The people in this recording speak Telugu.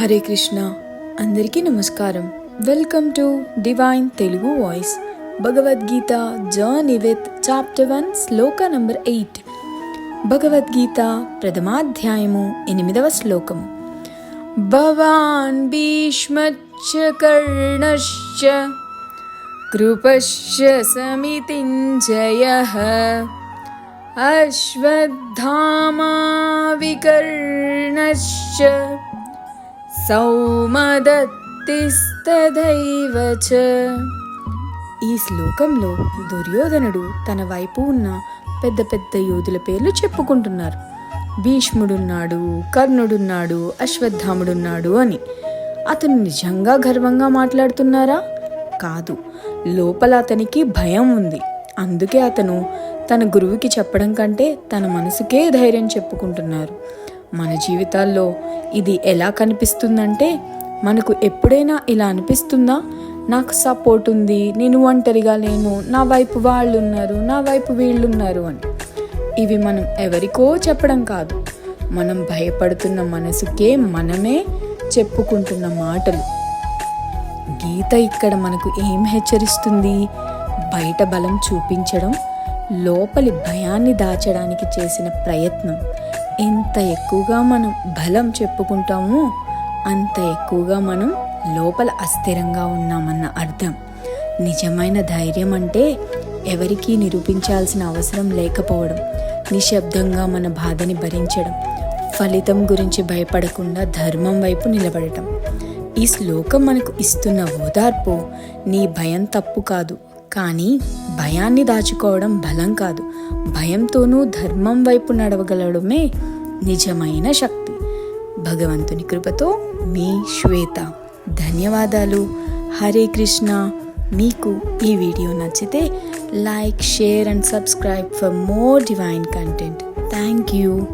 హరే కృష్ణ. అందరికీ నమస్కారం. Welcome to divine Telugu voice Bhagavad Gita journey with chapter one shloka number eight Bhagavad Gita ప్రథమాధ్యాయము ఎనిమిదవ శ్లోకము భవాన్ భీష్మచ్చ కర్ణశ్చ కృపశ్చ సమితింజయ అశ్వత్థామా వికర్ణశ్చ సౌమదత్తిస్తదైవ ఈ శ్లోకంలో దుర్యోధనుడు తన వైపు ఉన్న పెద్ద పెద్ద యోధుల పేర్లు చెప్పుకుంటున్నారు. భీష్ముడున్నాడు కర్ణుడున్నాడు అశ్వత్థాముడున్నాడు అని. అతను నిజంగా గర్వంగా మాట్లాడుతున్నారా? కాదు లోపల అతనికి భయం ఉంది. అందుకే అతను తన గురువుకి చెప్పడం కంటే తన మనసుకే ధైర్యం చెప్పుకుంటున్నారు. మన జీవితాల్లో ఇది ఎలా కనిపిస్తుందంటే మనకు ఎప్పుడైనా ఇలా అనిపిస్తుందా? నాకు సపోర్ట్ ఉంది నేను ఒంటరిగా లేను నా వైపు వాళ్ళు ఉన్నారు నా వైపు వీళ్ళు ఉన్నారు అని ఇవి మనం ఎవరికో చెప్పడం కాదు. మనం భయపడుతున్న మనసుకే మనమే చెప్పుకుంటున్న మాటలు. గీత ఇక్కడ మనకు ఏం హెచ్చరిస్తుంది? బయట బలం చూపించడం లోపలి భయాన్ని దాచడానికి చేసిన ప్రయత్నం. ఎంత ఎక్కువగా మనం బలం చెప్పుకుంటామో అంత ఎక్కువగా మనం లోపల అస్థిరంగా ఉన్నామన్న అర్థం. నిజమైన ధైర్యం అంటే ఎవరికీ నిరూపించాల్సిన అవసరం లేకపోవడం నిశ్శబ్దంగా మన బాధని భరించడం ఫలితం గురించి భయపడకుండా ధర్మం వైపు నిలబడటం. ఈ శ్లోకం మనకు ఇస్తున్న ఓదార్పు నీ భయం తప్పు కాదు కానీ భయాన్ని దాచుకోవడం బలం కాదు. భయంతోనూ ధర్మం వైపు నడవగలడమే నిజమైన శక్తి. భగవంతుని కృపతో మీ శ్వేత. ధన్యవాదాలు. హరే కృష్ణ. మీకు ఈ వీడియో నచ్చితే like share and subscribe for more divine content. Thank you.